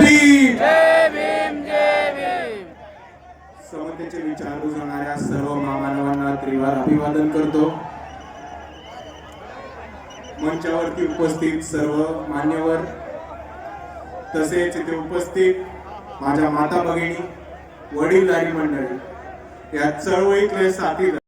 भीम. जय भीम जय भीम. समतेचे विचार रुजवणाऱ्या सर्व महामानवांना त्रिवार अभिवादन करतो. मंचावरती उपस्थित सर्व मान्यवर तसेच इथे उपस्थित माझ्या माता भगिनी वडीलधारी मंडळी या चळवळीतले साथीदार.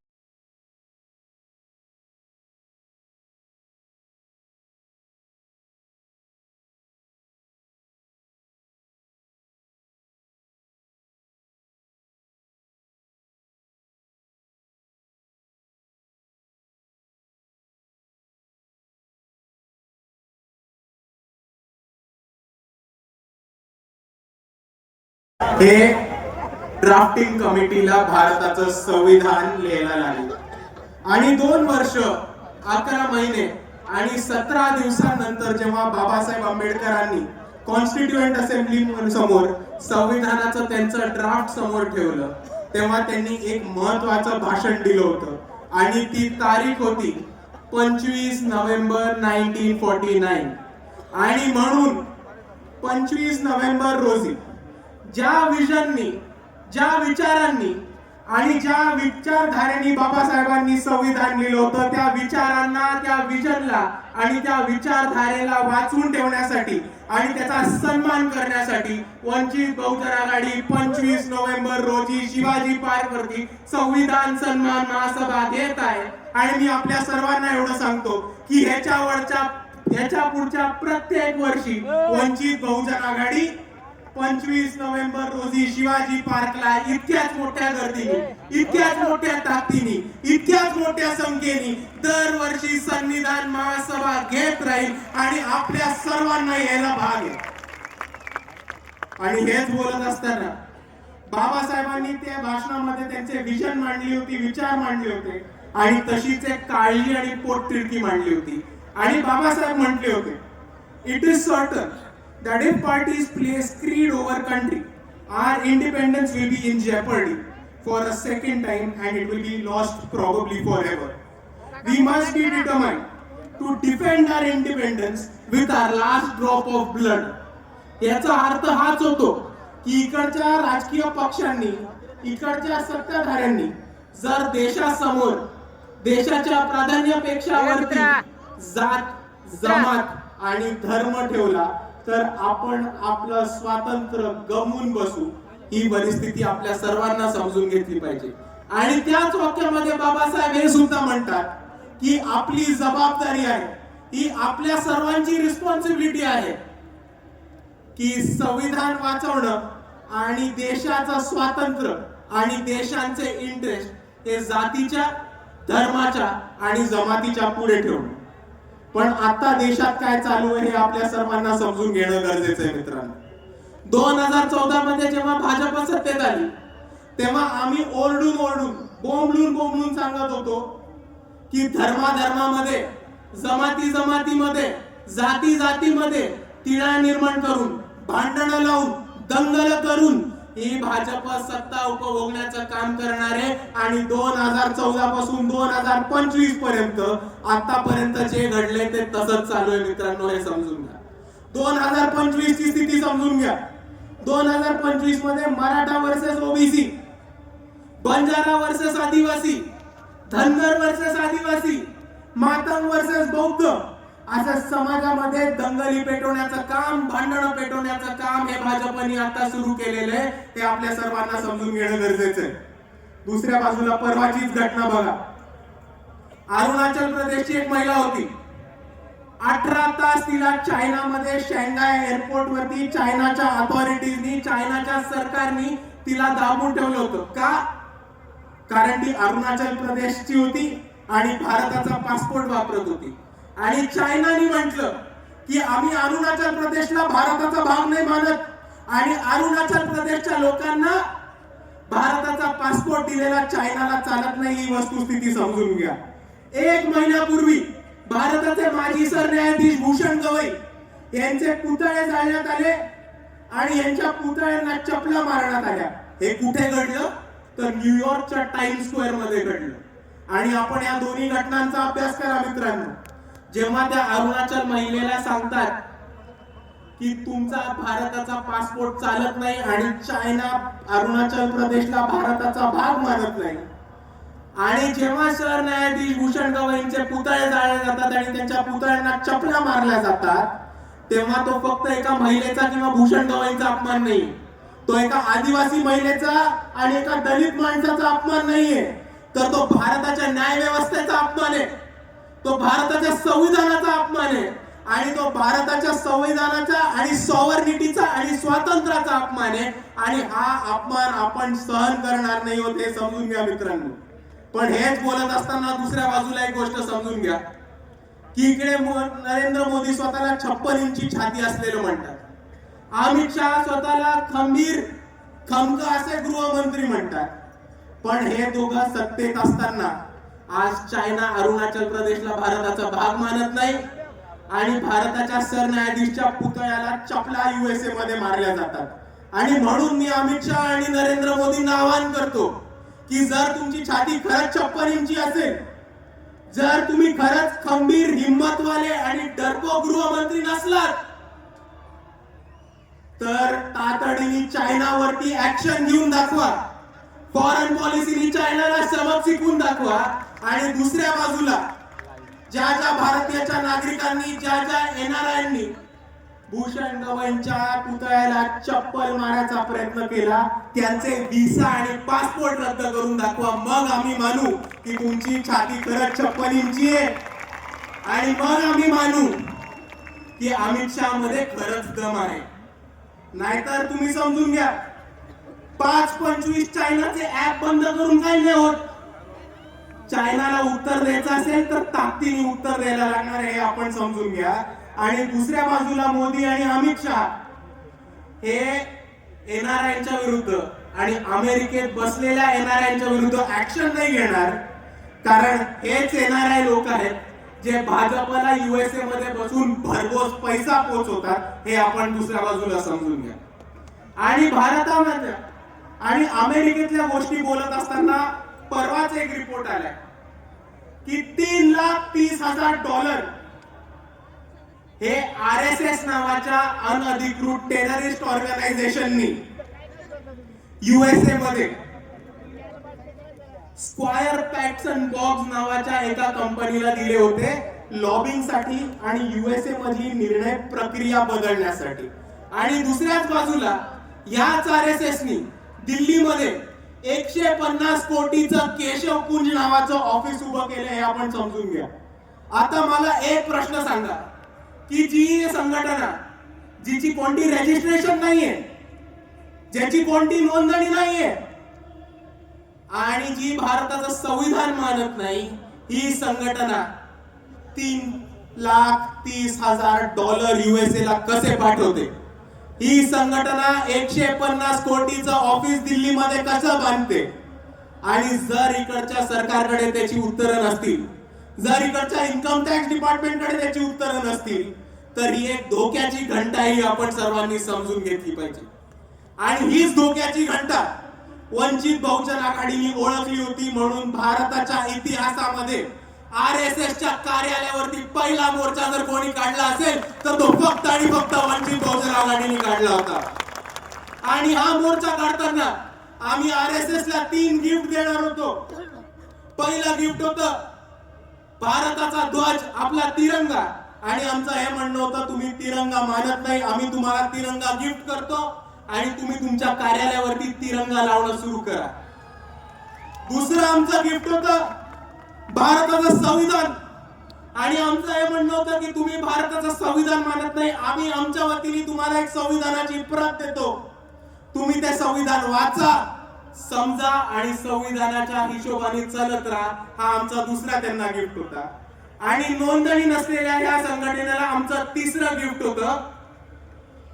हे ड्राफ्टिंग कमिटीला भारताचं संविधान लिहायला लागलं. आणि दोन वर्ष अकरा महिने आणि सतरा दिवसानंतर जेव्हा बाबासाहेब आंबेडकरांनी कॉन्स्टिट्युएंट असेंब्ली समोर संविधानाचं त्यांचं ड्राफ्ट समोर ठेवलं तेव्हा त्यांनी एक महत्वाचं भाषण दिलं होतं. आणि ती तारीख होती पंचवीस नोव्हेंबर नाईन्टीन फोर्टी नाईन. आणि म्हणून पंचवीस नोव्हेंबर रोजी ज्या विजननी ज्या विचारांनी आणि ज्या विचारधारेने बाबासाहेबांनी संविधान लिहिलं होतं त्या विचारांना त्या विजनला आणि त्या विचारधारेला वाचून ठेवण्यासाठी आणि त्याचा सन्मान करण्यासाठी वंचित बहुजन आघाडी पंचवीस नोव्हेंबर रोजी शिवाजी पार्क वरती संविधान सन्मान महासभा घेत आहे. आणि मी आपल्या सर्वांना एवढं सांगतो की ह्याच्यावरच्या ह्याच्या पुढच्या प्रत्येक वर्षी वंचित बहुजन आघाडी पंचवीस नोव्हेंबर रोजी शिवाजी पार्कला इतक्याच मोठ्या गर्दीने इतक्याच मोठ्या ताकदीने इतक्याच मोठ्या संख्येने दरवर्षी संविधान महासभा घेत राहील आणि आपल्या सर्वांना यायला भाग आहे. आणि हेच बोलत असताना बाबासाहेबांनी त्या भाषणामध्ये त्यांचे विजन मांडली होती विचार मांडले होते आणि तशीच एक काळजी आणि पोटतिडकी मांडली होती. आणि बाबासाहेब म्हटले होते it is certain that if parties place creed over country, our independence will be in jeopardy for a second time and it will be lost probably forever. We must be determined to defend our independence with our last drop of blood. याचा अर्थ हाच होतो की इकडच्या राजकीय पक्षांनी इकडच्या सत्ताधाऱ्यांनी जर देशासमोर देशाच्या प्राधान्यापेक्षा वरती जात जमात आणि धर्म ठेवला तर आपण आपलं स्वातंत्र्य गमवून बसू. ही परिस्थिती आपल्या सर्वांना समजून घेतली पाहिजे. आणि त्याच वाक्यामध्ये बाबासाहेब हे सुद्धा म्हणतात की आपली जबाबदारी आहे. ही आपल्या सर्वांची रिस्पॉन्सिबिलिटी आहे. की संविधान वाचवणं आणि देशाचं स्वातंत्र्य आणि देशांचे इंटरेस्ट हे जातीच्या धर्माच्या आणि जमातीच्या पुढे ठेवणं. पण आता देशात काय चालू आहे हे आपल्या सर्वांना समजून घेणं गरजेचं आहे मित्रांनो. दोन हजार चौदा मध्ये जेव्हा भाजप सत्तेत आली तेव्हा आम्ही ओरडून ओरडून बोंबलून बोंबलून सांगत होतो की धर्माधर्मामध्ये जमाती जमातीमध्ये जाती जातीमध्ये तिळा निर्माण करून भांडणं लावून दंगल करून ही भाजप सत्ता उपभोगण्याचं काम करणारे आणि दोन हजार चौदा पासून दोन हजार पंचवीसपर्यंत आतापर्यंत जे घडले ते तसंच चालू आहे मित्रांनो हे समजून घ्या. दोन हजार पंचवीस ची स्थिती समजून घ्या. दोन हजार पंचवीसमध्ये Maratha versus OBC Banjara versus Adivasi Dhangar versus आदिवासी मातंग वर्सेस बौद्ध असं समाजामध्ये दंगली पेटवण्याचं काम भांडणं पेटवण्याचं काम हे भाजपने आता सुरू केलेलं आहे. ते आपल्या सर्वांना समजून घेणं गरजेचं आहे. दुसऱ्या बाजूला परवाचीच घटना बघा. अरुणाचल प्रदेशची एक महिला होती. अठरा तास तिला चायनामध्ये शेंगाय एअरपोर्ट वरती चायनाच्या अथॉरिटीजनी चायनाच्या सरकारनी तिला दाबून ठेवलं होतं. का? कारण ती अरुणाचल प्रदेशची होती आणि भारताचा पासपोर्ट वापरत होती. आणि चायनाने म्हटलं की आम्ही अरुणाचल प्रदेशला भारताचा भाग नाही मानत. आणि अरुणाचल प्रदेशच्या लोकांना भारताचा पासपोर्ट दिलेला चायनाला चालत नाही ही वस्तुस्थिती समजून घ्या. एक महिन्यापूर्वी भारताचे माजी सरन्यायाधीश भूषण गवई यांचे पुतळे जाळण्यात आले आणि यांच्या पुतळ्यांना चपला मारण्यात आल्या. हे कुठे घडलं? तर न्यूयॉर्कच्या टाइम स्क्वेअरमध्ये घडलं. आणि आपण या दोन्ही घटनांचा अभ्यास करा मित्रांनो. जेव्हा त्या अरुणाचल महिलेला सांगतात की तुमचा भारताचा पासपोर्ट चालत नाही आणि चायना अरुणाचल प्रदेशला भारताचा भाग मानत नाही. आणि जेव्हा सरन्यायाधीश भूषण गवईंचे पुतळे जाळले जातात आणि त्यांच्या पुतळ्यांना चपला मारल्या जातात तेव्हा तो फक्त एका महिलेचा किंवा भूषण गवईंचा अपमान नाही. तो एका आदिवासी महिलेचा आणि एका दलित माणसाचा अपमान नाहीये. तर तो भारताच्या न्याय व्यवस्थेचा अपमान आहे. तो भारताच्या संविधानाचा अपमान आहे. आणि तो भारताच्या संविधानाचा आणि सॉवर्निटीचा आणि स्वातंत्र्याचा अपमान आहे. आणि हा अपमान आपण सहन करणार नाही होत हे समजून घ्या मित्रांनो. पण हेच बोलत असताना दुसऱ्या बाजूला एक गोष्ट समजून घ्या. की इकडे नरेंद्र मोदी स्वतःला छप्पन इंची छाती असलेलं म्हणतात. अमित शहा स्वतःला खंबीर खमक असे गृहमंत्री म्हणतात. पण हे दोघं सत्तेत असताना आज चायना अरुणाचल प्रदेशला भारताचा भाग मानत नाही आणि भारताच्या सरन्यायाधीशच्या पुतळ्याला चपला युएसए मध्ये मारल्या जातात. आणि म्हणून मी अमित शहा आणि नरेंद्र मोदींना आवाहन करतो की जर तुमची छाती खरंच छप्पन इंची असेल जर तुम्ही खरंच खंबीर हिंमतवाले आणि डरपो गृहमंत्री नसलात तर तातडीने चायनावरती ऍक्शन घेऊन दाखवा. फॉरेन पॉलिसीनी चायनाला सबक शिकवून दाखवा. आणि दुसऱ्या बाजूला ज्या ज्या भारतीयाच्या नागरिकांनी ज्या ज्या एनआरआयनी भूषण गवईंच्या पुतळ्याला चप्पल मारायचा प्रयत्न केला त्यांचे व्हिसा आणि पासपोर्ट रद्द करून दाखवा. मग आम्ही मानू की तुमची छाती खरंच चप्पलींची आहे. आणि मग आम्ही मानू की अमित शहा मध्ये खरंच दम आहे. नाहीतर तुम्ही समजून घ्या. पाच पंचवीस चायनाचे ऍप बंद करून काही नाही होत? चायनाला उत्तर द्यायचं असेल तर ताकदीने उत्तर द्यायला लागणार आहे हे आपण समजून घ्या. आणि दुसऱ्या बाजूला मोदी आणि अमित शहा हे एनआरआयच्या विरुद्ध आणि अमेरिकेत बसलेल्या एनआरआयच्या विरुद्ध ऍक्शन नाही घेणार. कारण हेच एनआरआय लोक आहेत जे भाजपला युएसए मध्ये बसून भरघोस पैसा पोचवतात हे आपण दुसऱ्या बाजूला समजून घ्या. आणि भारतामध्ये आणि अमेरिकेतल्या गोष्टी बोलत असताना परवाच एक रिपोर्ट आलाय की तीन लाख तीस हजार डॉलर हे आर एस एस नावाच्या अनधिकृत टेररिस्ट ऑर्गनायझेशननी युएसए मध्ये स्क्वायर पॅटसन बॉक्स नावाच्या एका कंपनीला दिले होते लॉबिंगसाठी आणि युएसए मधली निर्णय प्रक्रिया बदलण्यासाठी. आणि दुसऱ्याच बाजूला याच आर एस एस नी दिल्लीमध्ये एकशे पन्नास कोटीचं केशव कुंज नावाचं ऑफिस उभं केलं हे आपण समजून घ्या. आता मला एक प्रश्न सांगा की जी संघटना जिची कोणती रजिस्ट्रेशन नाहीये ज्याची कोणती नोंदणी नाहीये आणि जी भारताचं संविधान मानत नाही ही संघटना तीन लाख तीस हजार डॉलर युएसए ला कसे पाठवते? ही संघटना एकशे पन्नास कोटीचं ऑफिस दिल्लीमध्ये कसं बांधते? आणि जर इकडच्या सरकारकडे त्याची उत्तरं नसतील जर इकडच्या इन्कम टॅक्स डिपार्टमेंटकडे त्याची उत्तरं नसतील तर ही एक धोक्याची घंटा ही आपण सर्वांनी समजून घेतली पाहिजे. आणि हीच धोक्याची घंटा वंचित बहुजन आघाडीने ओळखली होती म्हणून भारताच्या इतिहासामध्ये आर एस एस च्या कार्यालयावरती पहिला मोर्चा जर कोणी काढला असेल तर तो फक्त आणि फक्त वंचित बहुजन आघाडीने काढला होता. आणि हा मोर्चा काढताना आम्ही आर एस एस ला तीन गिफ्ट देणार होतो. पहिलं गिफ्ट होत भारताचा ध्वज आपला तिरंगा. आणि आमचं हे म्हणणं होतं तुम्ही तिरंगा मानत नाही आम्ही तुम्हाला तिरंगा गिफ्ट करतो आणि तुम्ही तुमच्या कार्यालयावरती तिरंगा लावणं सुरू करा. दुसरं आमचं गिफ्ट होतं भारताचं संविधान. आणि आमचं हे म्हणणं होतं की तुम्ही भारताचं संविधान मानत नाही आम्ही आमच्या वतीने तुम्हाला एक संविधानाची प्रत देतो. तुम्ही ते संविधान वाचा समजा आणि संविधानाच्या हिशोबाने चालत राहा हा आमचा दुसरा त्यांना गिफ्ट होता. आणि नोंदणी नसलेल्या या संघटनेला आमचं तिसरं गिफ्ट होतं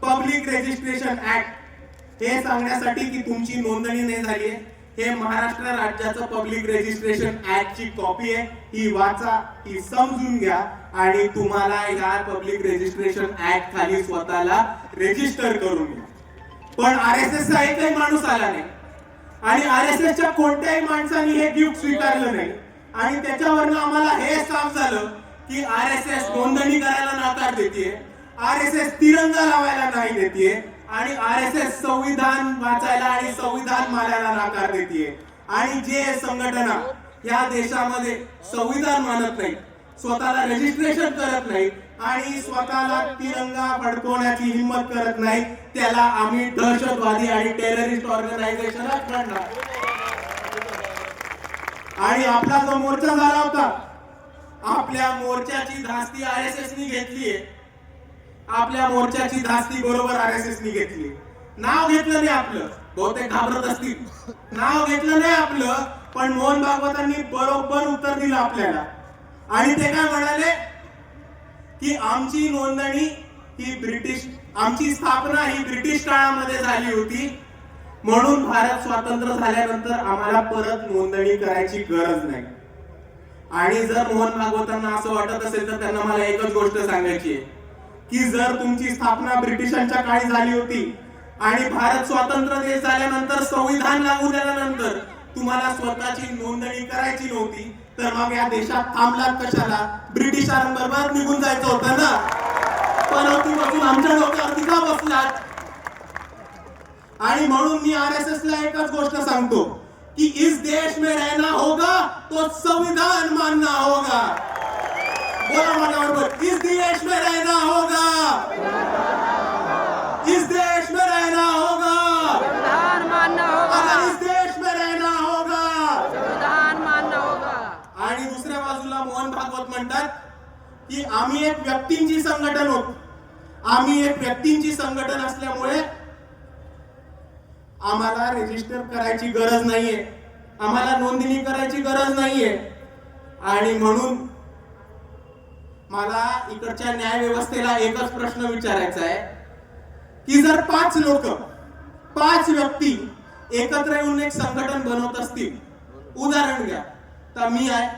पब्लिक रजिस्ट्रेशन ऍक्ट हे सांगण्यासाठी की तुमची नोंदणी नाही झाली आहे हे महाराष्ट्र राज्याचं पब्लिक रजिस्ट्रेशन ऍक्ट ची कॉपी आहे. ही वाचा ही समजून घ्या आणि तुम्हाला या पब्लिक रजिस्ट्रेशन ऍक्ट खाली स्वतःला रजिस्टर करून घ्या. पण आर एस एस चा एकही माणूस आला नाही. आणि आर एस एसच्या कोणत्याही माणसाने हे गिफ्ट स्वीकारलं नाही. आणि त्याच्यावरनं आम्हाला हे साफ झालं की आर एस एस नोंदणी करायला नाकार देते आर एस एस तिरंगा लावायला नाही देते आणि आर एस एस संविधान वाचायला आणि संविधान मानायला नकार देते आणि जे संघटना या देशामध्ये संविधान मानत नाही स्वतःला रजिस्ट्रेशन करत नाही आणि स्वतःला तिरंगा फडकवण्याची हिंमत करत नाही त्याला आम्ही दहशतवादी आणि टेररिस्ट ऑर्गनायझेशन म्हणणार आणि आपला जो मोर्चा झाला होता आपल्या मोर्चाची धास्ती आर एस एस घेतलीये. आपल्या मोर्चाची धास्ती बरोबर आर एस एस घेतली. नाव घेतलं नाही आपलं. बहुतेक घाबरत असतील. नाव घेतलं नाही आपलं पण मोहन भागवतांनी बरोबर उत्तर दिलं आपल्याला. आणि ते काय म्हणाले? की आमची नोंदणी ही ब्रिटिश आमची स्थापना ही ब्रिटिश काळामध्ये झाली होती. म्हणून भारत स्वातंत्र्य झाल्यानंतर आम्हाला परत नोंदणी करायची गरज नाही. आणि जर मोहन भागवतांना असं वाटत असेल तर त्यांना मला एकच गोष्ट सांगायची आहे. की जर तुमची स्थापना ब्रिटिशांच्या काळी झाली होती आणि भारत स्वतंत्र देश झाल्यानंतर संविधान लागू झाल्यानंतर तुम्हाला स्वतःची नोंदणी करायची नव्हती तर मग या देशात थांबलात कशाला? ब्रिटिशांबरोबर निघून जायचं होतं ना? पण बसून आमच्या डोक्यावरती का बसलात. आणि म्हणून मी आर एस एस ला एकच गोष्ट सांगतो कि इस देश में रहना होगा तो संविधान मानना होगा. माझ्या बरोबर इस देश में रहना होगा. इस देश में रहना होगा. संविधान मानना अगर इस देश में रहना होगा. संविधान मानना होगा. आणि दुसऱ्या बाजूला मोहन भागवत म्हणतात की आम्ही एक व्यक्तींची संघटन होत. आम्ही एक व्यक्तींची संघटन असल्यामुळे आम्हाला रेजिस्टर करायची गरज नाहीये. आम्हाला नोंदणी करायची गरज नाहीये. आणि म्हणून मला इकडच्या न्याय व्यवस्थेला एकच प्रश्न विचारायचा आहे की जर पाच लोक पाच व्यक्ती एकत्र येऊन एक संघटन बनवत असतील उदाहरण घ्या. तर मी आहे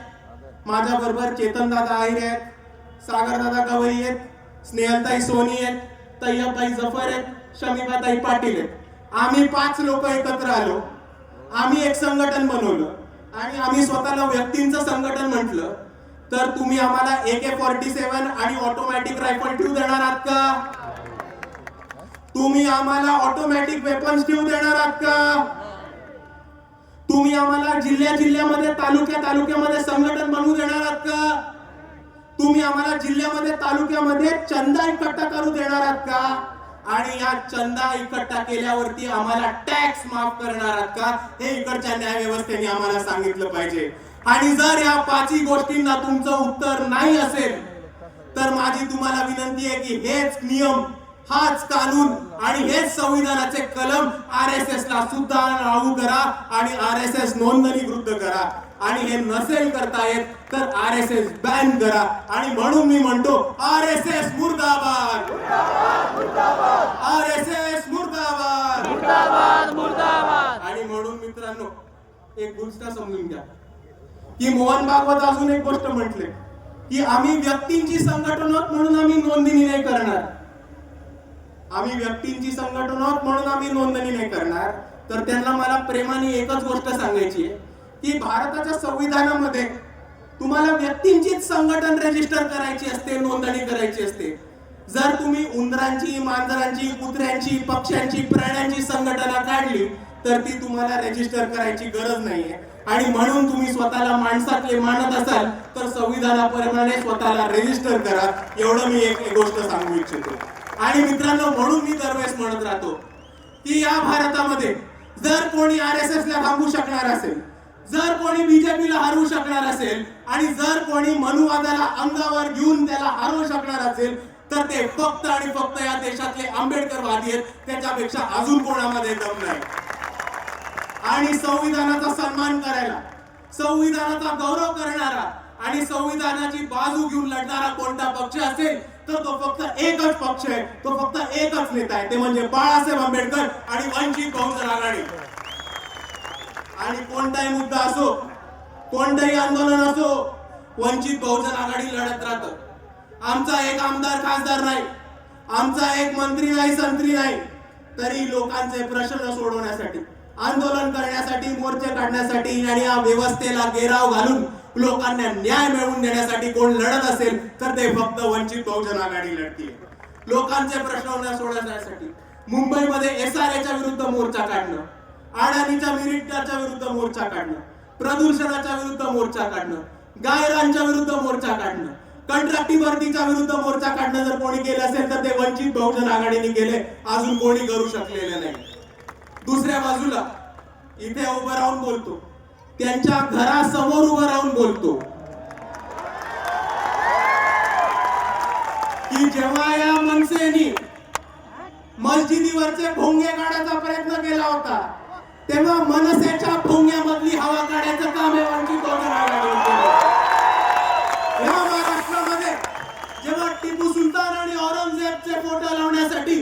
माझ्या बरोबर चेतन दादा आहेर आहेत सागर दादा गवई आहेत स्नेहलताई सोनी आहेत तय्यबाई जफर आहेत शमीबाताई पाटील आहेत. आम्ही पाच लोक एकत्र आलो आम्ही एक संघटन बनवलं आणि आम्ही स्वतःला व्यक्तींचं संघटन म्हटलं तर तुम्ही आम्हाला ए के फॉर्टी सेव्हन आणि ऑटोमॅटिक रायफल ठेवू देणार आहात का? तुम्ही आम्हाला ऑटोमॅटिक वेपन्स ठेवू देणार आहात का? तुम्ही आम्हाला जिल्ह्या जिल्ह्यामध्ये तालुक्या तालुक्यामध्ये संघटन बनवू देणार आहात का? तुम्ही आम्हाला जिल्ह्यामध्ये तालुक्यामध्ये चंदा इकट्ठा करू देणार आहात का? आणि या चंदा इकट्ठा केल्यावरती आम्हाला टॅक्स माफ करणार आहात का? हे इकडच्या न्याय व्यवस्थेने आम्हाला सांगितलं पाहिजे. आणि जर या पाचही गोष्टींना तुमचं उत्तर नाही असेल तर माझी तुम्हाला विनंती आहे की हेच नियम हाच कानून आणि हेच संविधानाचे कलम आर एस एस ला सुद्धा लागू करा आणि आर एस एस नोंदणीकृत करा. आणि हे नसेल करता येत तर आर एस एस बॅन करा. आणि म्हणून मी म्हणतो आर एस एस मुर्दाबाद. आर एस एस मुर्दाबाद. आणि म्हणून मित्रांनो एक गोष्ट समजून घ्या. की मोहन भागवत अजून एक गोष्ट म्हटले की आम्ही व्यक्तींची संघटन म्हणून आम्ही नोंदणी नाही करणार. आम्ही व्यक्तींची संघटन म्हणून आम्ही नोंदणी नाही करणार. तर त्यांना मला प्रेमाने एकच गोष्ट सांगायची आहे की भारताच्या संविधानामध्ये तुम्हाला व्यक्तींचीच संघटन रजिस्टर करायची असते नोंदणी करायची असते. जर तुम्ही उंदरांची मांजरांची कुत्र्यांची पक्ष्यांची प्राण्यांची संघटना काढली तर ती तुम्हाला रजिस्टर करायची गरज नाहीये. आणि म्हणून तुम्ही स्वतःला माणसातले मानत असाल तर संविधानाप्रमाणे स्वतःला रेजिस्टर करा. एवढं मी एक गोष्ट सांगू इच्छितो. आणि मित्रांनो म्हणून मी दरवेळेस म्हणत राहतो की या भारतामध्ये जर कोणी आर एस एस ला थांबू शकणार असेल जर कोणी बीजेपीला हरवू शकणार असेल आणि जर कोणी मनुवादाला अंगावर घेऊन त्याला हरवू शकणार असेल तर ते फक्त आणि फक्त या देशातले आंबेडकरवादी आहेत. त्याच्यापेक्षा अजून कोणामध्ये दम नाही. आणि संविधानाचा सन्मान करायला संविधानाचा गौरव करणारा आणि संविधानाची बाजू घेऊन लढणारा कोणता पक्ष असेल तर तो फक्त एकच पक्ष आहे. तो फक्त एकच नेता आहे. ते म्हणजे बाळासाहेब आंबेडकर आणि वंचित बहुजन आघाडी. आणि कोणताही मुद्दा असो कोणतंही आंदोलन असो वंचित बहुजन आघाडी लढत राहत. आमचा एक आमदार खासदार नाही. आमचा एक मंत्री नाही संत्री नाही. तरी लोकांचे प्रश्न सोडवण्यासाठी आंदोलन करण्यासाठी मोर्चे काढण्यासाठी आणि या व्यवस्थेला घेराव घालून लोकांना न्याय मिळवून देण्यासाठी कोण लढत असेल तर ते फक्त वंचित बहुजन आघाडी लढतील लोकांचे प्रश्न न सोडवण्यासाठी मुंबईमध्ये एस आर एच्या विरुद्ध मोर्चा काढणं अडाणीच्या मिरिटाच्या विरुद्ध मोर्चा काढणं प्रदूषणाच्या विरुद्ध मोर्चा काढणं गायरांच्या विरुद्ध मोर्चा काढणं कंत्राटी भरतीच्या विरुद्ध मोर्चा काढणं जर कोणी केलं असेल तर ते वंचित बहुजन आघाडीने केले. अजून कोणी करू शकलेलं नाही. दुसऱ्या बाजूला इथे उभं राहून बोलतो. त्यांच्या घरासमोर उभं राहून बोलतो. की जेव्हा या मनसेनी मस्जिदीवरचे भोंगे काढायचा प्रयत्न केला होता तेव्हा मनसेच्या भोंग्यामधली हवा काढायचं काम आहे वंचित या महाराष्ट्रामध्ये जेव्हा टिपू सुलतान आणि औरंगजेबचे फोटो लावण्यासाठी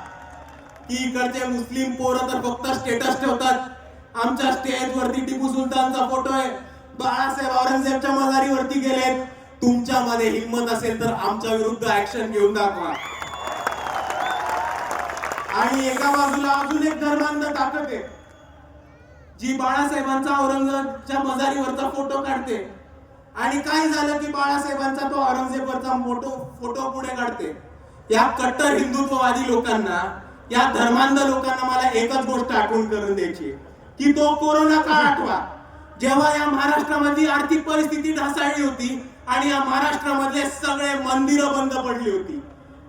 की इकडचे मुस्लिम पोरं तर फक्त स्टेटस ठेवतात. आमच्या स्टेज वरती टिपू सुलतानचा फोटो आहे. बाळासाहेब औरंगजेबच्या मजारीवरती गेले तुमच्यामध्ये हिंमत असेल तर आमच्या विरुद्ध ऍक्शन घेऊन दाखवा. आणि एका बाजूला अजून एक धर्मांध ताकद आहे. जी बाळासाहेबांचा औरंगजेबच्या मजारीवरचा फोटो काढते. आणि काय झालं की बाळासाहेबांचा तो औरंगजेबवरचा फोटो फोटो पुढे काढते. या कट्टर हिंदुत्ववादी लोकांना या धर्मांध लोकांना मला एकच गोष्ट आठवण करून द्यायची की तो कोरोना काळ आठवा. जेव्हा या महाराष्ट्रामधली आर्थिक परिस्थिती ढासाळली होती आणि या महाराष्ट्रामधले सगळे मंदिरं बंद पडली होती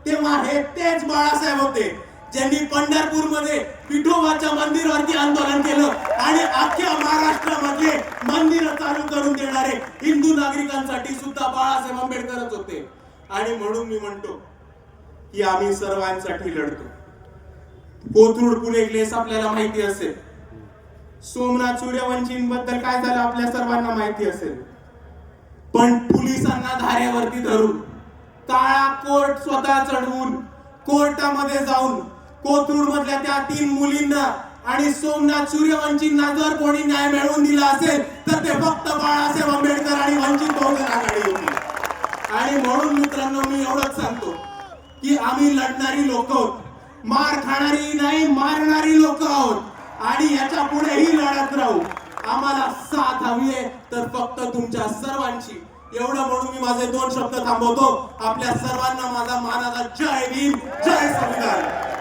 तेव्हा हे तेच बाळासाहेब होते ज्यांनी पंढरपूरमध्ये विठोबाच्या मंदिरावरती आंदोलन केलं आणि अख्ख्या महाराष्ट्रामधले मंदिर चालू करून देणारे हिंदू नागरिकांसाठी सुद्धा बाळासाहेब आंबेडकरच होते. आणि म्हणून मी म्हणतो की आम्ही सर्वांसाठी लढतो. कोथरूड पुणे केस आपल्याला माहिती असेल. सोमनाथ सूर्यवंशींबद्दल काय झालं आपल्या सर्वांना माहिती असेल. पण पोलिसांना धारेवरती धरून काळा कोर्ट स्वतः चढवून कोर्टामध्ये जाऊन कोथरूड मधल्या त्या तीन मुलींना आणि सोमनाथ सूर्यवंशींना जर कोणी न्याय मिळवून दिला असेल तर ते फक्त बाळासाहेब आंबेडकर आणि वंचित बहुजन आघाडी होती. आणि म्हणून मित्रांनो मी एवढंच सांगतो की आम्ही लढणारी लोक आहोत मार खाणारी नाही मारणारी लोक आहोत. आणि याच्या पुढेही लढत राहू. आम्हाला साथ हवी आहे तर फक्त तुमच्या सर्वांची. एवढं म्हणून मी माझे दोन शब्द थांबवतो. आपल्या सर्वांना माझा मानाचा जय भीम जय संविधान.